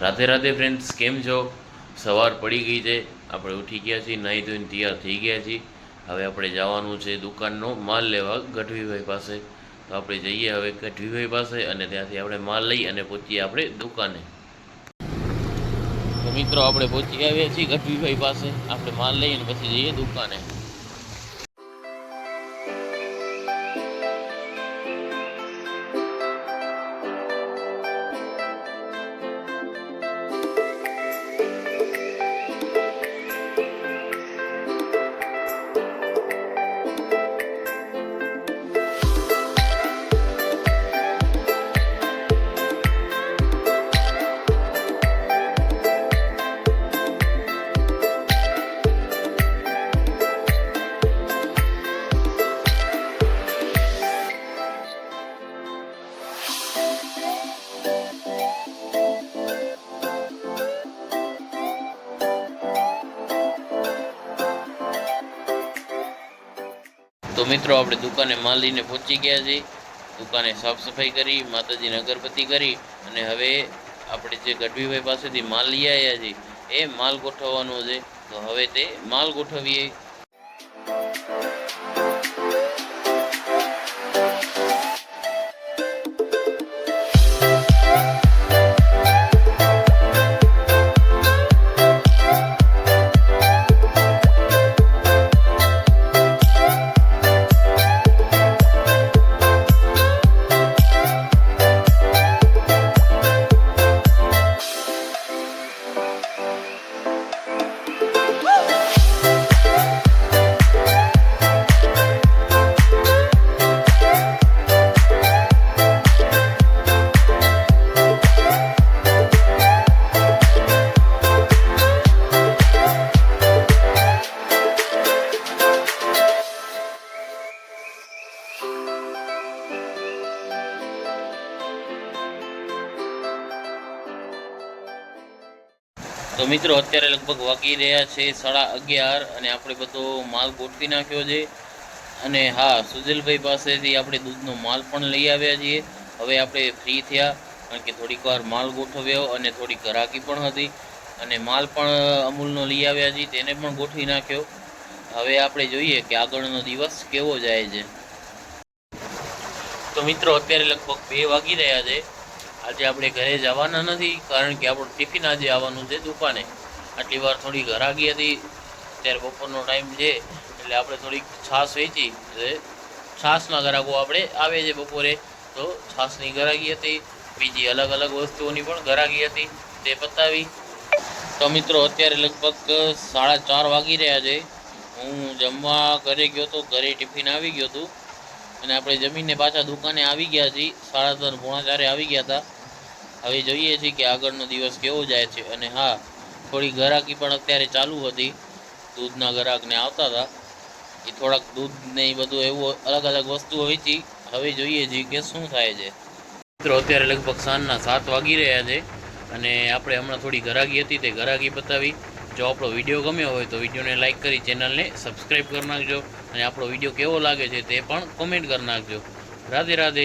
Radhe Radhe friends કેમ છો? સવાર પડી ગઈ છે. આપણે ઉઠી ગયા છીએ, નાહી ધોઈને તૈયાર થઈ ગયા છીએ. હવે આપણે જવાનું છે દુકાનનો માલ લેવા ગઢવીભાઈ પાસે. તો આપણે જઈએ હવે ગઢવીભાઈ પાસે અને ત્યાંથી આપણે માલ લઈ અને પહોંચીએ આપણે દુકાને. તો મિત્રો, આપણે પહોંચી આવ્યા છીએ ગઢવીભાઈ પાસે. આપણે માલ લઈ અને પછી જઈએ દુકાને. તો મિત્રો, આપણે દુકાને માલ લઈને પહોંચી ગયા છીએ. દુકાને સાફ સફાઈ કરી માતાજીને અગરબત્તી કરી અને હવે આપણે જે ગઢવીભાઈ પાસેથી માલ લઈ આવ્યા છીએ, એ માલ ગોઠવવાનો છે. તો હવે તે માલ ગોઠવીએ. તો મિત્રો, અત્યારે લગભગ વાગી રહ્યા છે સાડા અગિયાર અને આપણે બધો માલ ગોઠવી નાખ્યો છે. અને હા, સુજલભાઈ પાસેથી આપણે દૂધનો માલ પણ લઈ આવ્યા છીએ. હવે આપણે ફ્રી થયા, કારણ કે થોડીક વાર માલ ગોઠવ્યો અને થોડી ઘરાકી પણ હતી. અને માલ પણ અમૂલનો લઈ આવ્યા છીએ, તેને પણ ગોઠવી નાખ્યો. હવે આપણે જોઈએ કે આગળનો દિવસ કેવો જાય છે. તો મિત્રો, અત્યારે લગભગ બે વાગી રહ્યા છે. આજે આપણે ઘરે જવાના નથી, કારણ કે આપણું ટિફિન આજે આવવાનું છે દુકાને. આટલી વાર થોડી ઘરાગી હતી ત્યારે બપોરનો ટાઈમ છે, એટલે આપણે થોડીક છાશ વેચી, એટલે છાશના ગ્રાહકો આપણે આવે છે બપોરે. તો છાશની ગરાગી હતી, બીજી અલગ અલગ વસ્તુઓની પણ ગરાગી હતી, તે પતાવી. તો મિત્રો, અત્યારે લગભગ સાડા ચાર વાગી રહ્યા છે. હું જમવા ઘરે ગયો તો ઘરે ટિફિન આવી ગયો હતું. અને આપણે જમીનને પાછા દુકાને આવી ગયા છીએ. સાડા ત્રણ પોણા ચારે આવી ગયા હતા. હવે જોઈએ છીએ કે આગળનો દિવસ કેવો જાય છે. અને હા, થોડી ગરાકી પણ અત્યારે ચાલુ હતી. દૂધના ગરાકને આવતા હતા. એ થોડાક દૂધને એ બધું એવું અલગ અલગ વસ્તુઓ વેચી હવે જોઈએ છીએ કે શું થાય છે. મિત્રો, અત્યારે લગભગ સાંજના સાત વાગી રહ્યા છે. અને આપણે હમણાં થોડી ગરાગી હતી તે ગરાગી બતાવી. જો આપણો વીડિયો ગમ્યો હોય તો વિડીયોને લાઇક કરી ચેનલને સબસ્ક્રાઈબ કરી નાખજો અને આપણો વીડિયો કેવો લાગે છે તે પણ કોમેન્ટ કરી નાખજો. રાધે રાધે.